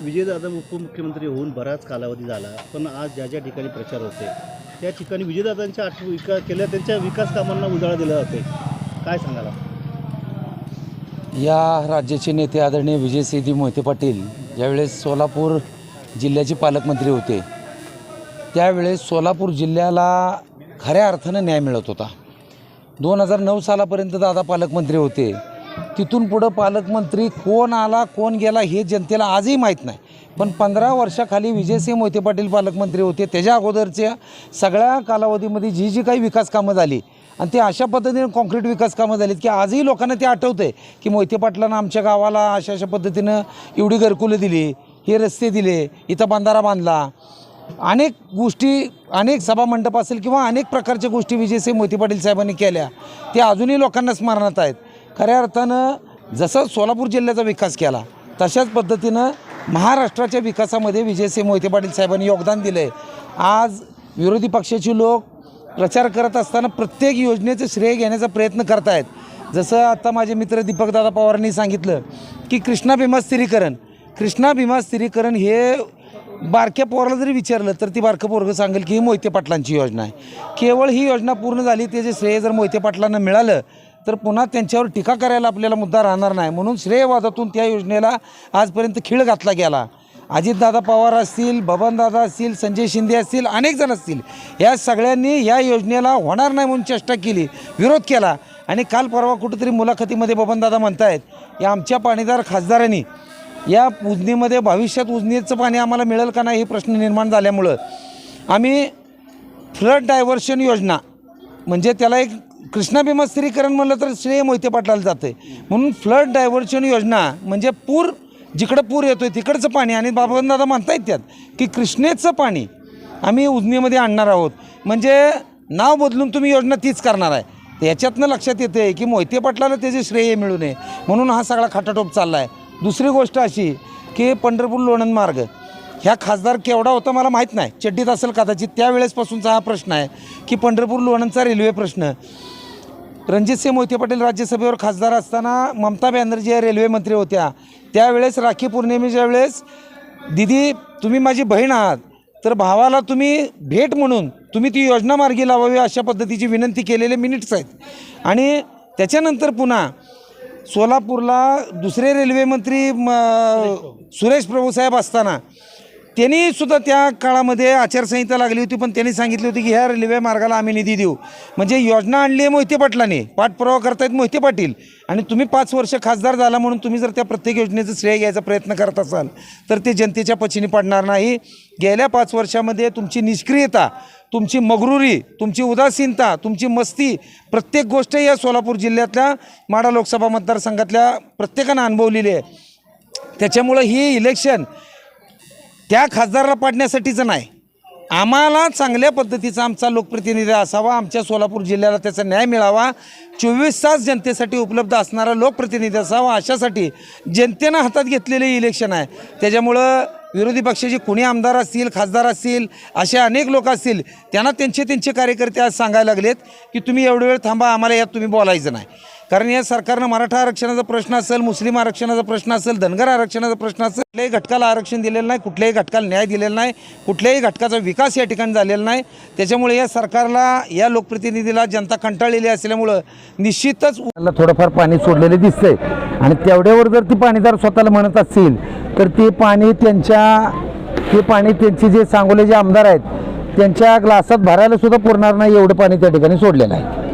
विजयदादा उपमुख्यमंत्री होऊन बराच कालावधी झाला पण आज ज्या ज्या ठिकाणी प्रचार होते त्या ठिकाणी विजयदादांच्या आठ विकास केल्या त्यांच्या विकास कामांना उजाळा दिला जाते काय सांगाला या राज्याचे नेते आदरणीय सिद्धी मोहिते पाटील ज्यावेळेस सोलापूर जिल्ह्याचे पालकमंत्री होते त्यावेळेस सोलापूर जिल्ह्याला खऱ्या अर्थानं न्याय मिळत होता. दोन हजार नऊ सालापर्यंत दादा पालकमंत्री होते. तिथून पुढं पालकमंत्री कोण आला कोण गेला हे जनतेला आजही माहीत नाही. पण पंधरा वर्षाखाली विजयसिंह मोहिते पाटील पालकमंत्री होते. त्याच्या अगोदरच्या सगळ्या कालावधीमध्ये जी जी काही विकास कामं झाली आणि ते अशा पद्धतीने कॉन्क्रीट विकास कामं झालीत की आजही लोकांना ते आठवतं आहे की मोहिते पाटलांना आमच्या गावाला अशा अशा पद्धतीनं एवढी घरकुलं दिली हे रस्ते दिले इथं बांधारा बांधला. अनेक गोष्टी अनेक सभामंडप असेल किंवा अनेक प्रकारच्या गोष्टी विजयसिंह मोहिते पाटील साहेबांनी केल्या. त्या अजूनही लोकांना स्मरणात आहेत. खऱ्या अर्थानं जसं सोलापूर जिल्ह्याचा विकास केला तशाच पद्धतीनं महाराष्ट्राच्या विकासामध्ये विजयसिंह मोहिते पाटील साहेबांनी योगदान दिलं आहे आज विरोधी पक्षाचे लोक प्रचार करत असताना प्रत्येक योजनेचं श्रेय घेण्याचा प्रयत्न करत आहेत जसं आता माझे मित्र दीपकदादा पवारांनी सांगितलं की कृष्णा भीमा स्थिरीकरण. कृष्णा भीमा स्थिरीकरण हे बारक्या पोराला जरी विचारलं तर ती बारकं पोरगं सांगेल की ही मोहिते पाटलांची योजना आहे. केवळ ही योजना पूर्ण झाली त्याचे श्रेय जर मोहिते पाटलांना मिळालं तर पुन्हा त्यांच्यावर टीका करायला आपल्याला मुद्दा राहणार नाही. म्हणून श्रेयवादातून त्या योजनेला आजपर्यंत खिळ घातला गेला. अजितदादा पवार असतील बबनदादा असतील संजय शिंदे असतील अनेक जण असतील. या सगळ्यांनी या योजनेला होणार नाही म्हणून चेष्टा केली विरोध केला. आणि काल परवा कुठेतरी मुलाखतीमध्ये बबनदादा म्हणतायत या आमच्या पाणीदार खासदारांनी या उजनीमध्ये भविष्यात उजनीचं पाणी आम्हाला मिळेल का नाही हे प्रश्न निर्माण झाल्यामुळं आम्ही फ्लड डायव्हर्शन योजना म्हणजे त्याला एक कृष्णा भीमा स्थिरीकरण म्हणलं तर श्रेय मोहिते पाटलाला जाते म्हणून फ्लड डायव्हर्शन योजना म्हणजे पूर जिकडं पूर येतो आहे तिकडचं पाणी. आणि बाबांदादा म्हणतायत त्यात की कृष्णेचं पाणी आम्ही उजनीमध्ये आणणार आहोत. म्हणजे नाव बदलून तुम्ही योजना तीच करणार आहे. तर याच्यातनं लक्षात येते की मोहिते पाटलाला त्याचे श्रेय मिळू नये. म्हणून हा सगळा खाटाटोप चालला आहे दुसरी गोष्ट अशी की पंढरपूर लोणंद मार्ग. ह्या खासदार केवढा होता मला माहीत नाही. चड्डीत असेल कदाचित त्यावेळेसपासूनचा हा प्रश्न आहे की पंढरपूर लोणंदचा रेल्वे प्रश्न. रणजितसिंह मोहिते पाटील राज्यसभेवर खासदार असताना ममता बॅनर्जी या रेल्वे मंत्री होत्या. त्यावेळेस राखी पौर्णिमेच्या वेळेस दिदी तुम्ही माझी बहीण आहात. तर भावाला तुम्ही भेट म्हणून तुम्ही ती योजना मार्गी लावावी अशा पद्धतीची विनंती केलेले मिनिट्स आहेत. आणि त्याच्यानंतर पुन्हा सोलापूरला दुसरे रेल्वेमंत्री म, सुरेश प्रभू साहेब असताना त्यांनी सुद्धा त्या काळामध्ये आचारसंहिता लागली होती पण त्यांनी सांगितली होती की ह्या रेल्वे मार्गाला आम्ही निधी देऊ. म्हणजे योजना आणली आहे मोहिते पाटलाने पाठपुरावा करतायत मोहिते पाटील. आणि तुम्ही पाच वर्ष खासदार झाला म्हणून तुम्ही जर त्या प्रत्येक योजनेचं श्रेय घ्यायचा प्रयत्न करत असाल तर ते जनतेच्या पचिनी पडणार नाही. गेल्या पाच वर्षामध्ये तुमची निष्क्रियता तुमची मगरुरी तुमची उदासीनता तुमची मस्ती प्रत्येक गोष्ट या सोलापूर जिल्ह्यातल्या माडा लोकसभा मतदारसंघातल्या प्रत्येकानं अनुभवलेली आहे. त्याच्यामुळं ही इलेक्शन त्या खासदाराला पाडण्यासाठीचं नाही. आम्हाला चांगल्या पद्धतीचा आमचा लोकप्रतिनिधी असावा आमच्या सोलापूर जिल्ह्याला त्याचा न्याय मिळावा चोवीस तास जनतेसाठी उपलब्ध असणारा लोकप्रतिनिधी असावा अशासाठी जनतेनं हातात घेतलेले इलेक्शन आहे. त्याच्यामुळं विरोधी पक्षाचे कुणी आमदार असतील खासदार असतील असे अनेक लोक असतील त्यांना त्यांचे त्यांचे कार्यकर्ते आज सांगायला लागलेत की तुम्ही एवढे वेळ थांबा आम्हाला यात तुम्ही बोलायचं नाही. कारण या सरकारनं मराठा आरक्षणाचा प्रश्न असेल मुस्लिम आरक्षणाचा प्रश्न असेल धनगर आरक्षणाचा प्रश्न असेल कुठल्याही घटकाला आरक्षण दिलेलं नाही कुठल्याही घटकाला न्याय दिलेला नाही कुठल्याही घटकाचा विकास या ठिकाणी झालेला नाही. त्याच्यामुळे या सरकारला या लोकप्रतिनिधीला जनता कंटाळलेली असल्यामुळं निश्चितच त्याला थोडंफार पाणी सोडलेले दिसतंय. आणि तेवढ्यावर जर ती पाणीदार स्वतःला म्हणत असतील तर ते पाणी त्यांच्या ते पाणी त्यांचे जे सांगोले जे आमदार आहेत त्यांच्या ग्लासात भरायला सुद्धा पुरणार नाही एवढं पाणी त्या ठिकाणी सोडलेलं आहे.